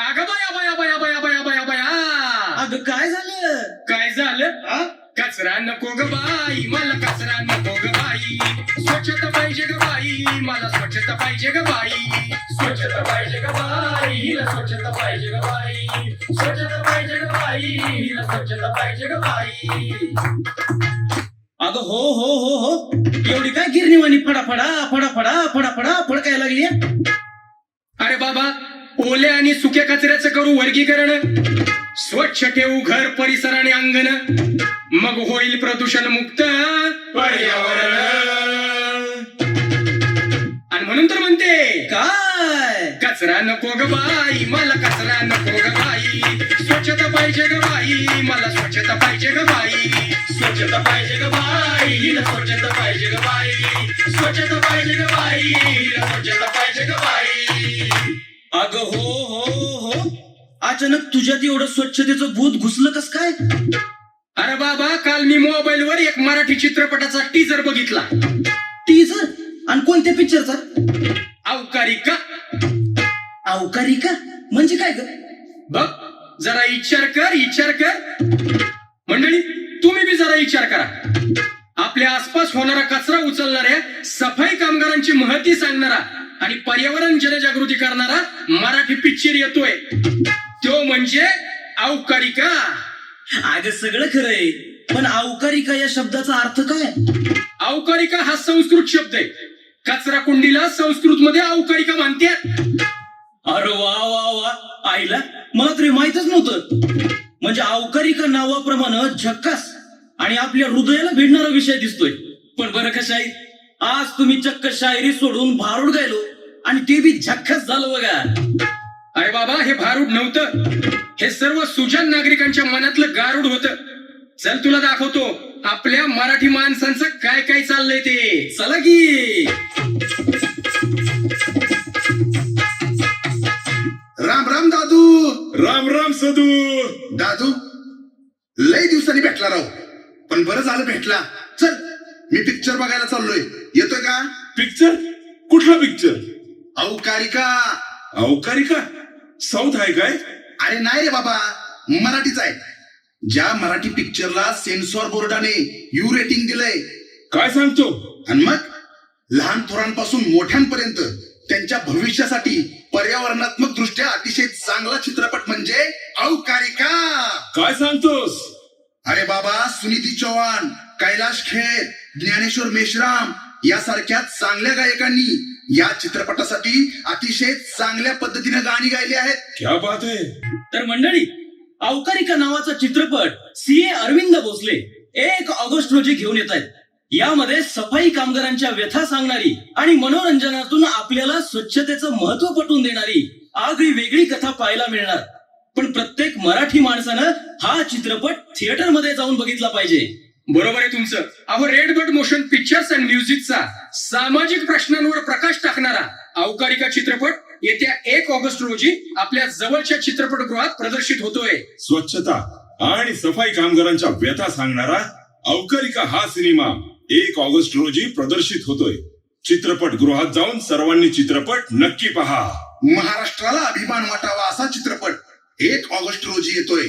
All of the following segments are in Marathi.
अगं बाया बाया बाया बाया बाया बाया बाया. अगं काय झालं? काय झालं? हा? कचरा नको ग बाई मला कचरा नको ग बाई. स्वच्छता पाहिजे ग बाई मला स्वच्छता पाहिजे ग बाई. स्वच्छता पाहिजे ग बाई हिला स्वच्छता पाहिजे ग बाई. स्वच्छता पाहिजे ग बाई हिला स्वच्छता पाहिजे ग बाई. अगं हो हो हो हो. एवढी काय गिरणीवाणी फडाफडा फडाफडा फडाफडा फडकायला लागली अरे बाबा ओल्या आणि सुक्या कचऱ्याचं करू वर्गीकरण. स्वच्छ ठेवू घर परिसर आणि अंगण. मग होईल प्रदूषण मुक्त पर्यावरण. आणि म्हणून तर म्हणते काय? कचरा नको ग बाई मला कचरा नको ग बाई. स्वच्छता पाहिजे ग बाई. पाहिजे ग बाई हिला स्वच्छता पाहिजे ग बाई. स्वच्छता पाहिजे ग बाई हिला स्वच्छता पाहिजे ग बाई. अगं हो हो हो. अचानक तुझ्यात एवढं स्वच्छतेचं भूत घुसलं कस काय? अरे बाबा काल मी मोबाईल वर एक मराठी चित्रपटाचा टीजर बघितला. टीजर आणि कोणत्या पिक्चरचा अवकारी का अवकारी का म्हणजे काय ग? बघ जरा विचार कर विचार कर. मंडळी तुम्ही बी जरा विचार करा. आपल्या आसपास होणारा कचरा उचलणाऱ्या सफाई कामगारांची महती सांगणारा आणि पर्यावरण जनजागृती करणारा मराठी पिक्चर येतोय. तो म्हणजे अवकारी का अगं सगळं खरंय पण अवकारी का या शब्दाचा अर्थ काय? अवकारिका हा संस्कृत शब्द आहे. कचरा कुंडीला संस्कृत मध्ये अवकारिका म्हणतात. अरे वा वा वा. आईला मला तरी माहितच नव्हतं. म्हणजे अवकारी का नावाप्रमाणे झक्कास. आणि आपल्या हृदयाला भिडणारा विषय दिसतोय. पण बरं कशा आहे आज तुम्ही चक्क शायरी सोडून भारूड गायलो आणि ते बी झक्कास झालं बघा. अरे बाबा हे भारूड नव्हतं. हे सर्व सुजन नागरिकांच्या मनातलं गारूड होतं. चल तुला दाखवतो आपल्या मराठी माणसांचं काय काय चाललंय ते. चला की. राम राम दादू. राम राम सदू. दादू लय दिवसांनी भेटला राव. झालं भेटला. चल मी पिक्चर बघायला चाललोय. येतोय का? पिक्चर कुठला पिक्चर अवकारिका अवकारी का साऊथ आहे काय? अरे नाही रे बाबा मराठीच आहे. ज्या मराठी पिक्चरला सेन्सॉर बोर्डाने यू रेटिंग दिलंय. काय सांगतो? आणि मग लहान थोरांपासून मोठ्यांपर्यंत त्यांच्या भविष्यासाठी पर्यावरणात्मक दृष्ट्या अतिशय चांगला चित्रपट म्हणजे अवकारिका काय सांगतोस? अरे बाबा सुनीती चौहान कैलाश खेर ज्ञानेश्वर मेश्राम यासारख्या चांगल्या गायकांनी या चित्रपटासाठी अतिशय चांगल्या पद्धतीने गाणी गायली आहेत. क्या बात आहे. तर मंडळी अवकारिका नावाचा चित्रपट सी ए अरविंद भोसले एक ऑगस्ट रोजी घेऊन येत आहेत. यामध्ये सफाई कामगारांच्या व्यथा सांगणारी आणि मनोरंजनातून आपल्याला स्वच्छतेचं महत्त्व पटवून देणारी आगळी वेगळी कथा पाहायला मिळणार. पण प्रत्येक मराठी माणसानं हा चित्रपट थिएटरमध्ये जाऊन बघितला पाहिजे. बरोबर आहे तुमचं. अहो red bird motion pictures and म्युझिकचा सामाजिक प्रश्नांवर प्रकाश टाकणारा अवकारिका चित्रपट येत्या एक ऑगस्ट रोजी आपल्या जवळच्या चित्रपटगृहात प्रदर्शित होतोय. स्वच्छता आणि सफाई कामगारांच्या व्यथा सांगणारा अवकारिका हा सिनेमा एक ऑगस्ट रोजी प्रदर्शित होतोय. चित्रपट गृहात जाऊन सर्वांनी चित्रपट नक्की पहा. महाराष्ट्राला अभिमान वाटावा असा चित्रपट. एक ऑगस्ट रोजी येतोय.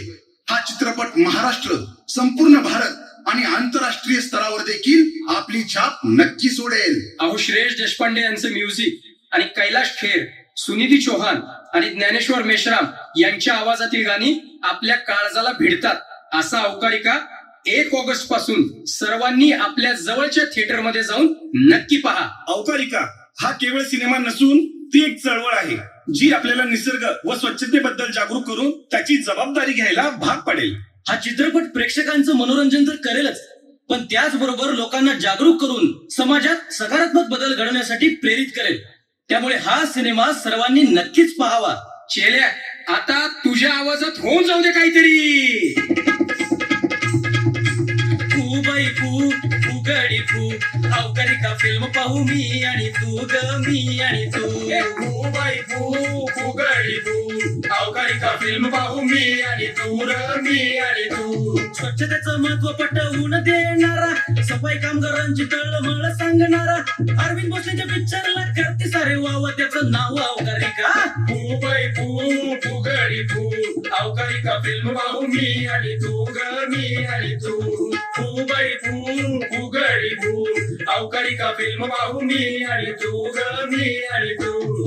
हा चित्रपट महाराष्ट्र संपूर्ण भारत आणि आंतरराष्ट्रीय स्तरावर देखील आपली छाप नक्की सोडेल. अहो श्रेयस देशपांडे यांचं म्युझिक आणि कैलाश खेर सुनिधी चौहान आणि ज्ञानेश्वर मेश्राम यांच्या आवाजातील गाणी आपल्या काळजाला भिडतात. असा अवकारिका एक ऑगस्टपासून सर्वांनी आपल्या जवळच्या थिएटरमध्ये जाऊन नक्की पहा. अवकारिका हा केवळ सिनेमा नसून ती एक चळवळ आहे. जी आपल्याला निसर्ग व स्वच्छतेबद्दल जागरूक करून त्याची जबाबदारी घ्यायला भाग पाडेल. हा चित्रपट प्रेक्षकांचं मनोरंजन तर करेलच पण त्याचबरोबर लोकांना जागरूक करून समाजात सकारात्मक बदल घडवण्यासाठी प्रेरित करेल. त्यामुळे हा सिनेमा सर्वांनी नक्कीच पाहावा. चेल्या आता तुझ्या आवाजात होऊन जाऊ दे काहीतरी. कू बाई कू गडी फू. का फिल्म पाहू मी आणि तू ग मी आणि तू. फू बाई फू फू अवकाळी का फिल्म पाहू मी आणि तू र मी आणि तू. स्वच्छतेचं महत्त्व पटवून देणारा सफाई कामगारांची तळमळ सांगणारा अरविंद भोसलेच्या पिक्चरला करते सारे वाव त्याचं नाव अवकाळी का? फू बाई फू फुगडी फू. अवकाळी का फिल्म पाहू मी आणि तू ग मी आणि तू? फू बाई फू फुगडी फू. अवकाळी का फिल्म पाहू मी आणि तू ग मी आणि तू?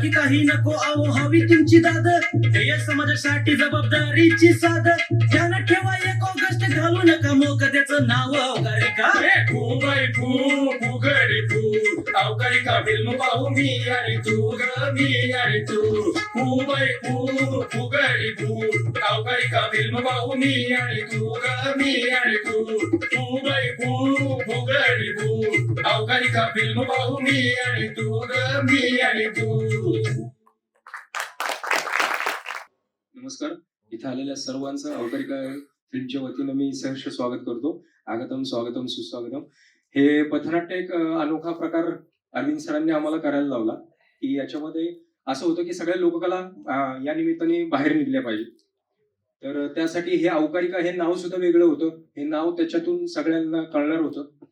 बाकी काही नको आहो हवी तुमची दाद. ध्येय समाजासाठी जबाबदारीची साध. ध्यानात ठेवा एक ऑगस्ट घालू नका मोक त्याचं नाव अवकाळी का? फू फू फुगडी फू. अवकाळी का फिल्म पाहू मी आणि तू ग मी आणि तू. फू बाई फू फुगडी फू. अवकाळी का फिल्म पाहू मी आणि तू ग मी आणि तू. फू बाई फू फुगडी फू. अवकाळी का फिल्म पाहू मी आणि तू ग मी आणि तू. नमस्कार. इथे आलेल्या सर्वांचं अवकारिका फिल्मच्या वतीनं मी सहर्ष स्वागत करतो. आगतम स्वागतम सुस्वागतम. हे पथनाट्य एक अनोखा प्रकार अरविंद सरांनी आम्हाला करायला लावला. की याच्यामध्ये असं होतं की सगळ्या लोककला या निमित्ताने बाहेर निघल्या पाहिजे तर त्यासाठी हे अवकारिका हे नाव सुद्धा वेगळं होतं. हे नाव त्याच्यातून सगळ्यांना कळणार होतं.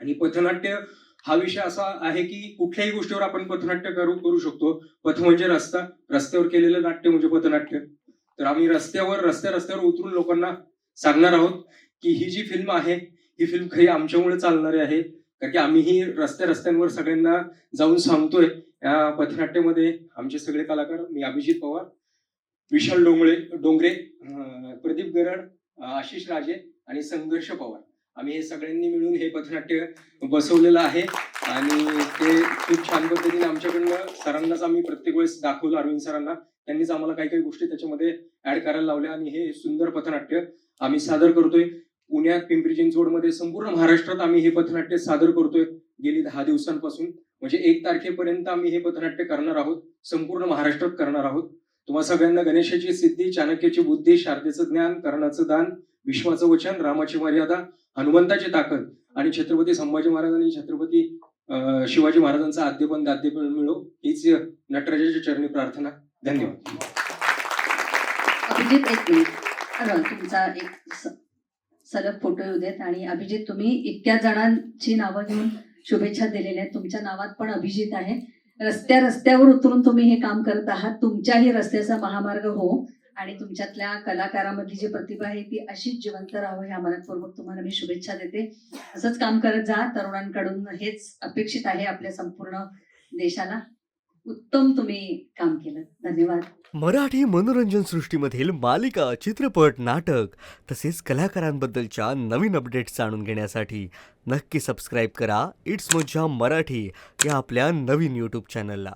आणि पथनाट्य हा विषय असा आहे की कुठल्याही गोष्टीवर आपण पथनाट्य करू करू शकतो. पथ म्हणजे रस्ता. रस्त्यावर केलेलं नाट्य म्हणजे पथनाट्य. तर आम्ही रस्त्यावर रस्त्या रस्त्यावर उतरून लोकांना सांगणार आहोत की ही जी फिल्म आहे ही फिल्म खरी आमच्यामुळे चालणारी आहे. कारण की आम्ही ही रस्त्या रस्त्यांवर सगळ्यांना जाऊन सांगतोय या पथनाट्यामध्ये आमचे सगळे कलाकार मी अभिजित पवार विशाल डोंगळे डोंगरे प्रदीप गरड आशिष राजे आणि संघर्ष पवार. आम्ही हे सगळ्यांनी मिळून हे पथनाट्य बसवलेलं आहे. आणि ते खूप छान पद्धतीने आमच्याकडनं सरांनाच आम्ही प्रत्येक वेळेस दाखवलं अरविंद सरांना. त्यांनीच आम्हाला काही काही गोष्टी त्याच्यामध्ये ऍड करायला लावल्या आणि हे सुंदर पथनाट्य आम्ही सादर करतोय. पुण्यात पिंपरी चिंचवडमध्ये संपूर्ण महाराष्ट्रात आम्ही हे पथनाट्य सादर करतोय गेली दहा दिवसांपासून. म्हणजे एक तारखेपर्यंत आम्ही हे पथनाट्य करणार आहोत संपूर्ण महाराष्ट्रात करणार आहोत. तुम्हा सगळ्यांना गणेशाची सिद्धी चाणक्याची बुद्धी शारदेचं ज्ञान कर्णाचं दान विश्वाचं वचन रामाची मर्यादा हनुमंताची ताकद आणि छत्रपती संभाजी महाराज आणि छत्रपती शिवाजी महाराजांचा आद्यपण दाद्यपण मिळो हीच नटराजाच्या चरणी प्रार्थना. धन्यवाद. अभिजित एक मिनिट. तुमचा एक सलग फोटो येऊ देत आणि अभिजित तुम्ही इतक्या जणांची नावं घेऊन शुभेच्छा दिलेल्या आहेत. तुमच्या नावात पण अभिजित आहे. रस्त्या रस्त्यावर उतरून तुम्ही हे काम करत आहात. तुमच्याही रस्त्याचा महामार्ग हो. आणि तुमच्यातल्या कलाकारामधली जी प्रतिभा आहे ती अशीच जिवंत राहावं ह्या मनपूर्वक तुम्हाला मी शुभेच्छा देते. असंच काम करत जा तरुणांकडून हेच अपेक्षित आहे आपल्या संपूर्ण देशाला. उत्तम तुम्ही काम केलं. धन्यवाद. मराठी मनोरंजन सृष्टीमधील मालिका चित्रपट नाटक तसेच कलाकारांबद्दलच्या नवीन अपडेट्स जाणून घेण्यासाठी नक्की सबस्क्राईब करा. इट्स मज्जा मराठी या आपल्या नवीन यूट्यूब चॅनलला